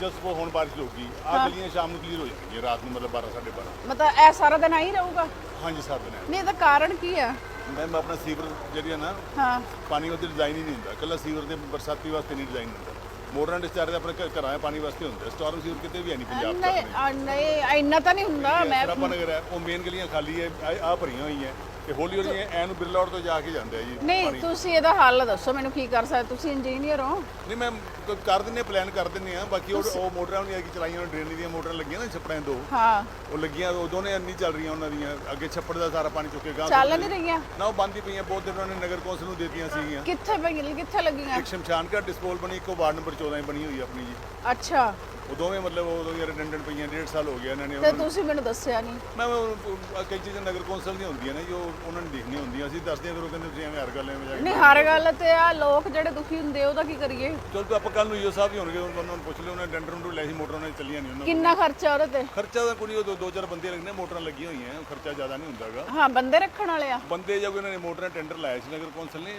ਜਸ ਕੋ ਹੁਣ ਬਾਰਿਸ਼ ਹੋਊਗੀ ਆ ਗਲੀਆਂ ਸ਼ਾਮ ਨੂੰ ਕਲੀਅਰ ਹੋ ਜਾਣਗੀਆਂ ਰਾਤ ਨੂੰ ਮਤਲਬ 12 12:30 ਮਤਲਬ ਇਹ ਸਾਰਾ ਦਿਨ ਆਈ ਰਹੂਗਾ ਹਾਂਜੀ ਸਰ ਦਿਨ ਨਹੀਂ ਇਹਦਾ ਕਾਰਨ ਕੀ ਆ ਮੈਮ ਆਪਣਾ ਸੀਵਰ ਜਿਹੜੀ ਹੈ ਨਾ ਹਾਂ ਪਾਣੀ ਉਹਦੇ ਡਿਜ਼ਾਈਨ ਹੀ ਨਹੀਂ ਹੁੰਦਾ ਕੱਲਾ ਸੀਵਰ ਦੇ ਬਰਸਾਤੀ ਵਾਸਤੇ ਨਹੀਂ ਡਿਜ਼ਾਈਨ ਹੁੰਦਾ ਮੋਟਰਾਂ ਡਿਸਚਾਰਜ ਆਪਣੇ ਘ- ਘਰਾਂ ਪਾਣੀ ਵਾਸਤੇ ਹੁੰਦਾ ਸਟਾਰਮ ਸੀਵਰ ਕਿਤੇ ਵੀ ਹੈ ਨਹੀਂ ਪੰਜਾਬ 'ਚ ਨਹੀਂ ਆ, ਨਹੀਂ ਇੰਨਾ ਤਾਂ ਨਹੀਂ ਹੁੰਦਾ ਮੈਂ ਸਰਾਪਾ ਨਗਰ ਹੈ ਉਹ ਮੇਨ ਗਲੀਆਂ ਖਾਲੀ ਹੈ ਆ ਭਰੀਆਂ ਹੋਈਆਂ ਤੇ ਹੌਲੀ ਹੌਲੀ ਐ ਨੂੰ ਬਿਰਲਾ ਰੋਡ ਤੋਂ ਜਾ ਕੇ ਜਾਂਦੇ ਆ ਜੀ ਨਹੀਂ ਤੁਸੀਂ ਇਹਦਾ ਹੱਲ ਦੱਸੋ ਮੈਨੂੰ ਕੀ ਕਰ ਸਕਦੇ? ਤੁਸੀਂ ਇੰਜੀਨੀਅਰ ਹੋ। ਨਹੀਂ ਮੈਂ ਕਰ ਦਿੰਨੇ ਪਲਾਨ ਕਰ ਦਿੰਨੇ ਆ ਬਾਕੀ ਉਹ ਉਹ ਮੋਟਰਾਂ ਨਹੀਂ ਆ ਕਿ ਚਲਾਈਆਂ ਡਰੇਨ ਦੀਆਂ ਮੋਟਰਾਂ ਲੱਗੀਆਂ ਨਾ ਛੱਪੜਾਂ ਦੋ। ਹਾਂ। ਉਹ ਲੱਗੀਆਂ ਉਹ ਦੋਨੇ ਨਹੀਂ ਚੱਲ ਰਹੀਆਂ ਉਹਨਾਂ ਦੀਆਂ। ਅੱਗੇ ਛੱਪੜ ਦਾ ਸਾਰਾ ਪਾਣੀ ਚੁੱਕੇ ਗਾਂ ਚੱਲ ਨਹੀਂ ਰਹੀਆਂ। ਨਾ ਉਹ ਬੰਦ ਪਈਆਂ ਬਹੁਤ ਦਿਨ ਉਹਨਾਂ ਨੇ ਨਗਰ ਕੌਂਸਲ ਨੂੰ ਦੇਤੀਆਂ ਸੀਗੀਆਂ। ਕਿੱਥੇ ਪਈ ਕਿੱਥੇ ਲੱਗੀਆਂ? ਇੱਕ ਸ਼ਮਸ਼ਾਨ ਘਾਟ ਡਿਸਪੋਲ ਬਣੀ ਇੱਕੋ ਵਾਰਡ ਨੰਬਰ 14 ਬਣੀ ਹੋਈ ਆਪਣੀ ਜੀ। ਅੱਛਾ। ਉਹ ਦੋਵੇਂ ਮਤਲਬ ਉਹ ਰਿਡੰਡੈਂਟ ਪਈਆਂ ਡੇਢ ਸਾਲ ਹੋ ਗਿਆ ਇਹਨਾਂ ਨੇ ਤੇ ਤੁਸੀਂ ਮੈਨੂੰ ਦੱਸਿਆ ਨਹੀਂ। ਮੈਂ ਕਈ ਚੀਜ਼ਾਂ ਨਗਰ ਕੌਂਸਲ ਦੀਆਂ ਹੁੰਦੀਆਂ ਨੇ ਜੋ ਉਹਨਾਂ ਨੇ ਦੇਖਣੀਆਂ ਹੁੰਦੀਆਂ ਅਸੀਂ ਦੱਸਦੇ ਹਾਂ ਫਿਰ ਉਹ ਕਹਿੰਦੇ ਤੁਸੀਂ ਐਵੇਂ ਹਰ ਗੱਲ ਐਵੇਂ ਜਾ ਨਹੀਂ ਹਰ ਗੱਲ ਤੇ ਆ ਲੋਕ ਜਿਹੜੇ ਦੁਖੀ ਹੁੰਦੇ ਉਹਦਾ ਕੀ ਕਰੀਏ? ਚਲ ਤੂੰ ਆਪਾਂ ਕੱਲ ਨੂੰ ਯੋ ਸਾਹਿਬ ਹੀ ਹੋਣਗੇ ਉਹਨਾਂ ਨੂੰ ਪੁੱਛ ਲਿਓ ਉਹਨਾਂ ਨੇ ਡੰਡਰ ਨੂੰ ਲੈ ਸੀ ਮੋਟਰਾਂ ਨੇ ਚੱਲੀਆਂ ਨਹੀਂ ਉਹਨਾਂ ਕਿੰਨਾ ਖਰਚਾ ਉਹਦੇ ਤੇ? ਖਰਚਾ ਤਾਂ ਕੁੜੀ ਉਹ ਦੋ- ਦੋ ਚਾਰ ਬੰਦੇ ਲੱਗਣੇ ਮੋਟਰਾਂ ਲੱਗੀਆਂ ਹੋਈਆਂ ਖਰਚਾ ਜ਼ਿਆਦਾ ਨਹੀਂ ਹੁੰਦਾਗਾ। ਹਾਂ ਬੰਦੇ ਰੱਖਣ ਵਾਲੇ ਆ। ਬੰਦੇ ਜਦ ਇਹਨਾਂ ਨੇ ਮੋਟਰਾਂ ਟੈਂਡਰ ਲਾਇਆ ਸੀ ਨਗਰ ਕੌਂਸਲ ਨੇ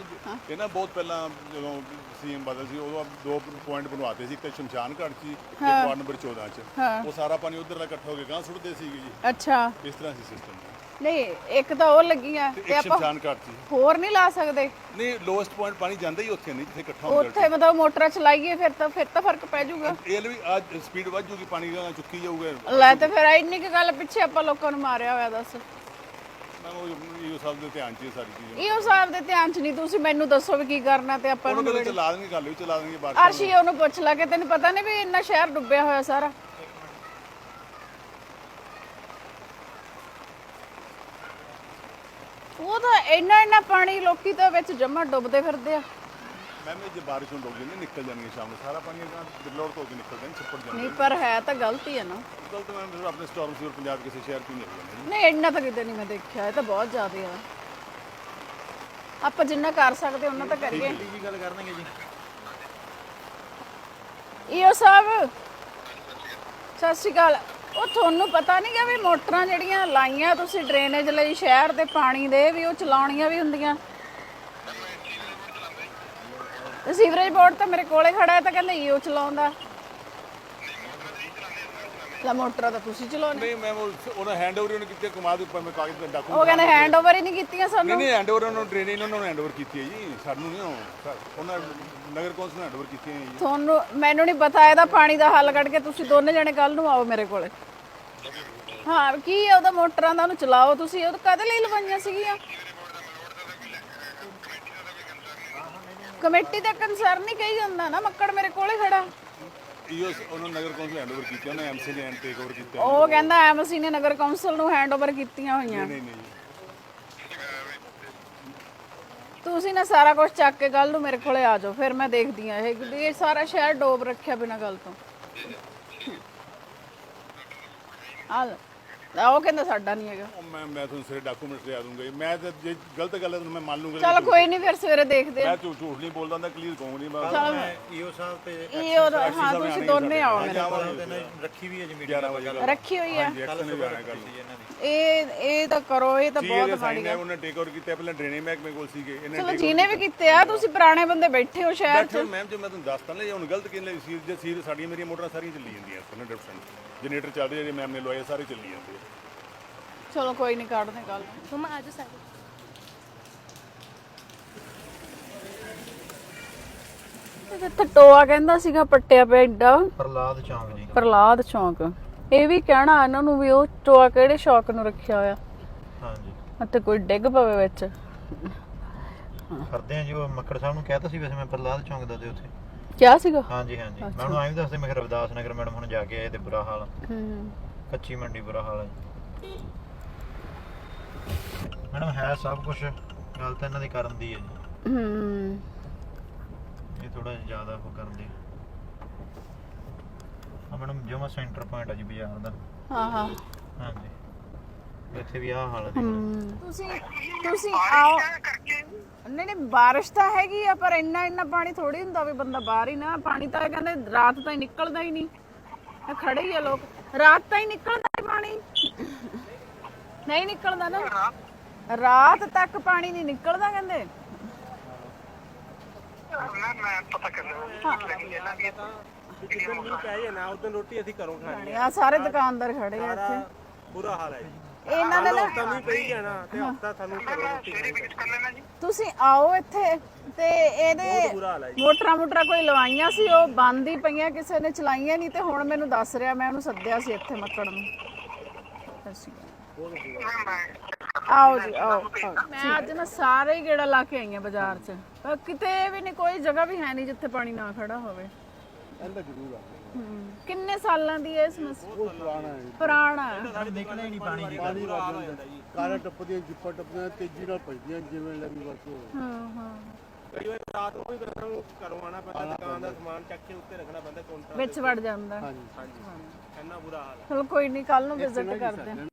ਇਹ ਨਾ ਬਹੁਤ ਪਹਿਲਾਂ ਜਦੋਂ ਸੀਐਮ ਬਦਲ ਸੀ ਉਦੋਂ ਦੋ ਪੁਆਇੰਟ ਬਣਵਾਤੇ ਸੀ ਇੱਕ ਤਾਂ ਸ਼ਮਸ਼ਾਨ ਘਾਟ ਸੀ ਇੱਕ ਵਾਰਡ ਨੰਬਰ 14 ਚ। ਹਾਂ। ਉਹ ਸਾਰਾ ਪਾਣੀ ਉਧਰ ਇਕੱਠਾ ਹੋ ਕੇ ਗਾਂ ਸੁੱਟਦੇ ਸੀਗੇ ਜੀ। ਅੱਛਾ। ਇਸ ਤਰ੍ਹਾਂ ਸੀ ਸਿਸਟਮ ਨਹੀਂ ਇੱਕ ਤਾਂ ਉਹ ਲੱਗੀਆਂ ਤੇ ਤੇ ਇੱਕ ਆਪਾਂ ਸ਼ਮਸ਼ਾਨ ਘਾਟ ਸੀ। ਹੋਰ ਨਹੀਂ ਲਾ ਸਕਦੇ। ਨਹੀਂ ਲੋਐਸਟ ਪੁਆਇੰਟ ਪਾਣੀ ਜਾਂਦਾ ਹੀ ਉੱਥੇ ਨਹੀਂ ਜਿੱਥੇ ਇਕੱਠਾ ਹੁੰਦਾ ਉੱਥੇ ਮਤਲਬ ਮੋਟਰਾਂ ਚਲਾਈਏ ਫਿਰ ਤਾਂ ਫਿਰ ਤਾਂ ਫ਼ਰਕ ਪੈ ਜਾਊਗਾ। ਇਹ ਵੀ ਅੱਜ ਸਪੀਡ ਵੱਧ ਜੂਗੀ ਪਾਣੀ ਦਾ ਚੁੱਕੀ ਜਾਊਗਾ। ਲੈ ਤੇ ਫਿਰ ਇੰਨੀ ਕੁ ਗੱਲ ਪਿੱਛੇ ਆਪਾਂ ਲੋਕਾਂ ਨੂੰ ਮਾਰਿਆ ਹੋਇਆ ਦੱਸ। ਮੈਂ ਉਹ ਇਹ ਸਭ ਦੇ ਧਿਆਨ ਚ ਸਾਰੀ ਚੀਜ਼ਾਂ। ਇਹੋ ਸਾਹਿਬ ਦੇ ਧਿਆਨ ਚ ਨਹੀਂ ਤੁਸੀਂ ਮੈਨੂੰ ਦੱਸੋ ਵੀ ਕੀ ਕਰਨਾ ਤੇ ਆਪਾਂ ਨੂੰ ਚਲਾ ਦੇਣਗੇ ਗੱਲ ਵੀ ਚਲਾ ਦੇਣਗੇ ਬਾਅਦ ਅਰਸ਼ੀ ਉਹਨੂੰ ਪੁੱਛ ਲਾ ਕਿ ਤੈਨੂੰ ਪਤਾ ਨਹੀਂ ਵੀ ਇੰਨਾ ਸ਼ਹਿਰ ਡੁੱਬਿਆ ਹੋਇਆ ਸਾਰਾ। ਉਹ ਤਾਂ ਇੰਨਾ ਇੰਨਾ ਪਾਣੀ ਲੋਕੀ ਤਾਂ ਵਿੱਚ ਜਮਾ ਡੁੱਬਦੇ ਫਿਰਦੇ ਆ। ਮੈਂ ਵੀ ਜੇ ਬਾਰਿਸ਼ ਹੋਣ ਲੱਗ ਜਾਂਦੀ ਨਿਕਲ ਜਾਣਗੇ ਸ਼ਾਮ ਨੂੰ। ਸਾਰਾ ਪਾਣੀ ਅਗਾਂਹ ਬਿਰਲੋੜ ਤੋਂ ਕੇ ਨਿਕਲ ਜਾਣ ਛੱਪੜ ਜਾਂਦੇ। ਨਹੀਂ ਪਰ ਹੈ ਤਾਂ ਗਲਤੀ ਹੈ ਨਾ। ਗਲਤ ਮੈਂ ਫਿਰ ਆਪਣੇ ਸਟਾਰਮ ਸੀਵਰ ਪੰਜਾਬ ਕਿਸੇ ਸ਼ਹਿਰ ਤੋਂ ਹੀ ਨਿਕਲ ਜਾਂਦੇ ਨਹੀਂ ਇੰਨਾ ਤਾਂ ਕਿਤੇ ਨਹੀਂ ਮੈਂ ਦੇਖਿਆ ਇਹ ਤਾਂ ਬਹੁਤ ਜ਼ਿਆਦਾ ਆ। ਆਪਾਂ ਜਿੰਨਾ ਕਰ ਸਕਦੇ ਉਹਨਾਂ ਤਾਂ ਕਰੀਏ। ਕੀ ਗੱਲ ਕਰਨਗੇ ਜੀ। ਈਓ ਸਾਹਿਬ ਸਤਿ ਸ਼੍ਰੀ ਅਕਾਲ। ਉਹ ਤੁਹਾਨੂੰ ਪਤਾ ਨਹੀਂ ਕਿ ਵੀ ਮੋਟਰਾਂ ਜਿਹੜੀਆਂ ਲਾਈਆਂ ਤੁਸੀਂ ਡਰੇਨੇਜ ਲਈ ਸ਼ਹਿਰ ਦੇ ਪਾਣੀ ਦੇ ਵੀ ਉਹ ਚਲਾਉਣੀਆਂ ਵੀ ਹੁੰਦੀਆਂ। ਤੇ ਸੀਵਰੇਜ ਬੋਰਡ ਤਾਂ ਮੇਰੇ ਕੋਲੇ ਖੜਾ ਹੈ ਤਾਂ ਕਹਿੰਦੇ ਈਓ ਚਲਾਉਂਦਾ। ਲਾ ਮੋਟਰਾਂ ਤਾਂ ਤੁਸੀਂ ਚਲਾਉਣੇ। ਨਹੀਂ ਮੈਂ ਉਹ ਉਹਨਾਂ ਹੈਂਡਓਵਰ ਉਹਨੇ ਕਿਤੇ ਕਮਾ ਦੇ ਉੱਪਰ ਮੈਂ ਕਾਗਜ਼ ਤੇ ਡਾਕੂ ਉਹ ਕਹਿੰਦੇ ਹੈਂਡਓਵਰ ਹੀ ਨਹੀਂ ਕੀਤੀਆਂ ਨਹੀਂ ਸਾਨੂੰ। ਨਹੀਂ ਹੈਂਡਓਵਰ ਉਹਨਾਂ ਨੂੰ ਟ੍ਰੇਨਿੰਗ ਉਹਨਾਂ ਨੂੰ ਹੈਂਡਓਵਰ ਕੀਤੀ ਹੈ ਜੀ ਸਾਨੂੰ ਨਹੀਂ ਉਹ ਸਾ- ਉਹਨਾਂ ਨਗਰ ਕੌਂਸਲ ਨੇ ਹੈਂਡਓਵਰ ਕੀਤੀ ਹੈ ਜੀ। ਤੁਹਾਨੂੰ ਮੈਨੂੰ ਨਹੀਂ ਪਤਾ ਇਹਦਾ ਪਾਣੀ ਦਾ ਹੱਲ ਕੱਢ ਕੇ ਤੁਸੀਂ ਦੋਨੇ ਜਣੇ ਕੱਲ ਨੂੰ ਆਓ ਮੇਰੇ ਕੋਲੇ। ਹਾਂ ਕੀ ਹੈ ਉਹਦਾ ਮੋਟਰਾਂ ਦਾ ਉਹਨੂੰ ਚਲਾਓ ਤੁਸੀਂ ਉਹ ਕਦੇ ਲਈ ਲਵਾਈਆਂ ਸੀਗੀਆਂ? ਕਮੇਟੀ ਦਾ ਕੰਸਰਨ ਹੀ ਕਹੀ ਜਾਂਦਾ ਨਾ ਮੱਕੜ ਮੇਰੇ ਕੋਲੇ ਖੜਾ। ਇਹੋ ਉਹਨਾਂ ਨਗਰ ਕੌਂਸਲ ਹੈਂਡਓਵਰ ਕੀਤੀ ਉਹਨਾਂ ਐਮਸੀ ਨੇ ਟੇਕ ਓਵਰ ਕੀਤਾ। ਉਹ ਕਹਿੰਦਾ ਐਮਸੀ ਨੇ ਨਗਰ ਕੌਂਸਲ ਨੂੰ ਹੈਂਡਓਵਰ ਕੀਤੀਆਂ ਹੋਈਆਂ। ਨਹੀਂ ਨਹੀਂ ਤੁਸੀਂ ਨਾ ਸਾਰਾ ਕੁਝ ਚੱਕ ਕੇ ਕੱਲ ਨੂੰ ਮੇਰੇ ਕੋਲੇ ਆ ਜਾਓ ਫਿਰ ਮੈਂ ਦੇਖਦੀ ਆ ਇਹ ਵੀ ਇਹ ਸਾਰਾ ਸ਼ਹਿਰ ਡੋਬ ਰੱਖਿਆ ਬਿਨਾਂ ਗੱਲ ਤੋਂ। ਆ। ਆ ਉਹ ਕਹਿੰਦਾ ਸਾਡਾ ਨਹੀਂ ਹੈਗਾ। ਉਹ ਮੈਂ ਮੈਂ ਤੁਹਾਨੂੰ ਸਾਰੇ ਡਾਕੂਮੈਂਟਸ ਲਿਆ ਦੂੰਗਾ ਜੀ। ਮੈਂ ਤਾਂ ਜੇ ਗਲਤ ਗੱਲ ਹੈ ਤਾਂ ਮੈਂ ਮੰਨ ਲੂੰਗਾ ਜੀ। ਚਲ ਕੋਈ ਨਹੀਂ ਫਿਰ ਸਵੇਰੇ ਦੇਖਦੇ ਆ ਮੈਂ ਝੂਠ ਝੂਠ ਨਹੀਂ ਬੋਲਦਾ ਹੁੰਦਾ ਕਲੀਅਰ ਕਹੂੰਗਾ ਨਹੀਂ ਮੈਂ ਮੈਂ ਈਓ ਸਾਹਿਬ ਤੇ ਇਹ ਉਹ ਹਾਂ ਤੁਸੀਂ ਦੋਨੇ ਆਓ ਮੇਰੇ ਸਾਹਿਬ ਦੇ ਨਾਲ ਰੱਖੀ ਵੀ ਹੈ ਜੀ ਮੀਟਿੰਗ 11 ਵਜੇ ਰੱਖੀ ਹੋਈ ਆ ਐਕਸ਼ਨ ਨੇ ਜਾਣਾ ਇਹਨਾਂ ਦੀ। ਇਹ ਇਹ ਤਾਂ ਕਰੋ ਇਹ ਤਾਂ ਜੀ ਬਹੁਤ ਮਾੜੀ ਹੈ ਉਹਨੇ ਟੇਕ ਓਵਰ ਕੀਤਾ ਪਹਿਲਾਂ ਡਰੇਨੇਜ ਮਹਿਕਮੇ ਕੋਲ ਸੀਗੇ ਇਹਨੇ ਚਲੋ ਜਿਹਨੇ ਵੀ ਕੀਤੇ। ਆ ਤੁਸੀਂ ਪੁਰਾਣੇ ਬੰਦੇ ਬੈਠੇ ਹੋ ਸ਼ਹਿਰ 'ਚ। ਬੈਠੇ ਮੈਮ ਜੇ ਮੈਂ ਤੁਹਾਨੂੰ ਦੱਸਤਾ ਨਾ ਜੇ ਹੁਣ ਗਲਤ ਕਿਹਨੇ ਸੀਰ ਜੇ ਸੀਰ ਸਾਡੀਆਂ ਮੇਰੀਆਂ ਮੋਟਰਾਂ ਸਾਰੀਆਂ ਚੱਲੀ ਜਾਂਦੀਆਂ 100% ਜਨਰੇਟਰ ਚੱਲਦੇ ਜਿਹੜੇ ਮੈਮ ਨੇ ਲਵਾਏ ਸਾਰੇ ਚੱਲੀ ਜਾਂਦੇ ਆ। ਚਲੋ ਕੋਈ ਨਹੀਂ ਕੱਢਦੇ ਕੱਲ ਮਮਾ ਆ ਜਾ ਸਾਰੇ। ਇੱਥੇ ਟੋਆ ਕਹਿੰਦਾ ਸੀਗਾ ਪੱਟਿਆ ਪਿਆ ਏਡਾ। ਪ੍ਰਲਾਦ ਚੌਂਕ ਜੀ। ਪ੍ਰਲਾਦ ਚੌਂਕ। ਇਹ ਵੀ ਕਹਿਣਾ ਇਹਨਾਂ ਨੂੰ ਵੀ ਉਹ ਟੋਆ ਕਿਹੜੇ ਸ਼ੌਕ ਨੂੰ ਰੱਖਿਆ ਹੋਇਆ। ਹਾਂਜੀ। ਅਤੇ ਕੋਈ ਡਿੱਗ ਪਵੇ ਵਿੱਚ। ਕਰਦੇ ਆ ਜੀ ਉਹ ਮੱਕੜ ਸਾਹਿਬ ਨੂੰ ਕਹਿਤਾ ਸੀ ਵੈਸੇ ਮੈਂ ਪ੍ਰਲਾਦ ਚੌਂਕ ਦਾ ਤੇ ਉੱਥੇ। ਕਿਆ ਸੀਗਾ? ਹਾਂਜੀ ਹਾਂਜੀ। ਮੈਂ ਉਹਨੂੰ ਐਂ ਵੀ ਦੱਸਦੇ ਮੈਂ ਕਿਹਾ ਰਵਿਦਾਸ ਨਗਰ ਮੈਡਮ ਹੁਣ ਜਾ ਕੇ ਆਏ ਤੇ ਬੁਰਾ ਹਾਲ ਹੂੰ ਕੱਚੀ ਮੰਡੀ ਬੁਰਾ ਹਾਲ ਹੈ ਮੈਡਮ ਹੈ ਸਭ ਕੁਝ ਗੱਲ ਤਾਂ ਇਹਨਾਂ ਦੀ ਕਰਨ ਦੀ ਹੈ ਜੀ। ਹੂੰ। ਇਹ ਥੋੜਾ ਜ਼ਿਆਦਾ ਉਹ ਕਰਦੇ ਆ। ਮੈਡਮ ਜਮਾ ਸੈਂਟਰ ਪੁਆਇੰਟ ਆ ਜੀ ਬਾਜ਼ਾਰ ਦਾ। ਹਾਂ ਹਾਂ। ਹਾਂਜੀ। ਇੱਥੇ ਵੀ ਆਹ ਹਾਲ ਹੈ ਦੇਖੋ ਹਮ, ਤੁਸੀਂ ਤੁਸੀਂ ਆਓ। ਨਹੀਂ ਬਾਰਿਸ਼ ਤਾਂ ਹੈਗੀ ਆ ਪਰ ਇੰਨਾ ਇੰਨਾ ਪਾਣੀ ਥੋੜੀ ਹੁੰਦਾ ਵੀ ਬੰਦਾ ਬਾਹਰ ਹੀ ਨਾ ਪਾਣੀ ਤਾਂ ਕਹਿੰਦੇ ਰਾਤ ਤਾਂ ਹੀ ਨਿਕਲਦਾ ਹੀ ਨਹੀਂ। ਖੜੇ ਹੀ ਆ ਲੋਕ। ਰਾਤ ਤਾਂ ਹੀ ਨਿਕਲਦਾ ਹੀ ਪਾਣੀ। ਨਹੀਂ ਨਿਕਲਦਾ ਨਾ। ਰਾਤ ਤੱਕ ਪਾਣੀ ਨਹੀਂ ਨਿਕਲਦਾ ਕਹਿੰਦੇ। ਮੈਂ ਮੈਂ ਪਤਾ ਕਰ ਲਿਆ ਲੇਕਿਨ ਇਹਨਾਂ ਦੀ ਜਿੱਦਣ ਮੀਂਹ ਪੈ ਜਾਣਾ ਉਦੋਂ ਰੋਟੀ ਅਸੀਂ ਘਰੋਂ ਖਾਣੀ ਆ ਸਾਰੇ ਦੁਕਾਨਦਾਰ ਖੜੇ ਆ ਇੱਥੇ। ਬੁਰਾ ਹਾਲ ਹੈ ਜੀ। ਇਹਨਾਂ ਨੇ ਨਾ ਹਫਤਾ ਮੀਂਹ ਪਈ ਜਾਣਾ ਤੇ ਹਫਤਾ ਸਾਨੂੰ ਸਵੇਰੇ ਵਿਜ਼ਿਟ ਕਰ ਲੈਣਾ ਜੀ ਤੁਸੀਂ ਆਓ ਇੱਥੇ ਤੇ ਇਹਦੇ ਮੋਟਰਾਂ ਮੋਟਰਾਂ ਕੋਈ ਲਵਾਈਆਂ ਸੀ ਉਹ ਬੰਦ ਹੀ ਪਈਆਂ ਕਿਸੇ ਨੇ ਚਲਾਈਆਂ ਨਹੀਂ ਤੇ ਹੁਣ ਮੈਨੂੰ ਦੱਸ ਰਿਹਾ ਮੈਂ ਉਹਨੂੰ ਸੱਦਿਆ ਸੀ ਇੱਥੇ ਮੱਕੜ ਨੂੰ। ਆਓ ਜੀ ਆਓ। ਮੈਂ ਅੱਜ ਨਾ ਸਾਰੇ ਹੀ ਗੇੜਾ ਲਾ ਕੇ ਆਈ ਹਾਂ ਬਾਜ਼ਾਰ 'ਚ। ਪਰ ਕਿਤੇ ਵੀ ਨਹੀਂ ਕੋਈ ਜਗ੍ਹਾ ਵੀ ਹੈ ਨਹੀਂ ਜਿੱਥੇ ਪਾਣੀ ਨਾ ਖੜਾ ਹੋਵੇ। ਇਹਦਾ ਜ਼ਰੂਰ ਆ। ਹਮ, ਕਿੰਨੇ ਸਾਲਾਂ ਦੀ ਹੈ ਇਹ ਸਮੱਸਿਆ ਬਹੁਤ ਪੁਰਾਣਾ ਹੈ। ਪੁਰਾਣਾ ਹੈ। ਸਾਡੇ ਨਿਕਲੇ ਨਹੀਂ ਪਾਣੀ ਦੀ ਪਾਣੀ ਲੱਗ ਜਾਂਦਾ ਕਾਰਾਂ ਟੱਪਦੀਆਂ ਜਿੱਪਾਂ ਟੱਪਦੀਆਂ ਤੇਜ਼ੀ ਨਾਲ ਭਜਦੀਆਂ ਜਿਵੇਂ ਲੱਗੀ ਬਸ ਉਹ। ਹਾਂ ਹਾਂ। ਕਈ ਵਾਰ ਰਾਤ ਨੂੰ ਵੀ ਬੰਦੇ ਨੂੰ ਘਰੋਂ ਆਣਾ ਪੈਂਦਾ ਦੁਕਾਨ ਦਾ ਸਮਾਨ ਚੱਕ ਕੇ ਉੱਤੇ ਰੱਖਣਾ ਪੈਂਦਾ ਕਾਊਂਟਰ ਵਿੱਚ ਵੜ ਜਾਂਦਾ। ਹਾਂਜੀ। ਹਾਂਜੀ। ਇੰਨਾ ਬੁਰਾ ਹਾਲ ਹੈ। ਚਲੋ ਕੋਈ ਨਹੀਂ ਕੱਲ ਨੂੰ ਵਿਜ਼ਿਟ ਕਰਦੇ ਹਾਂ।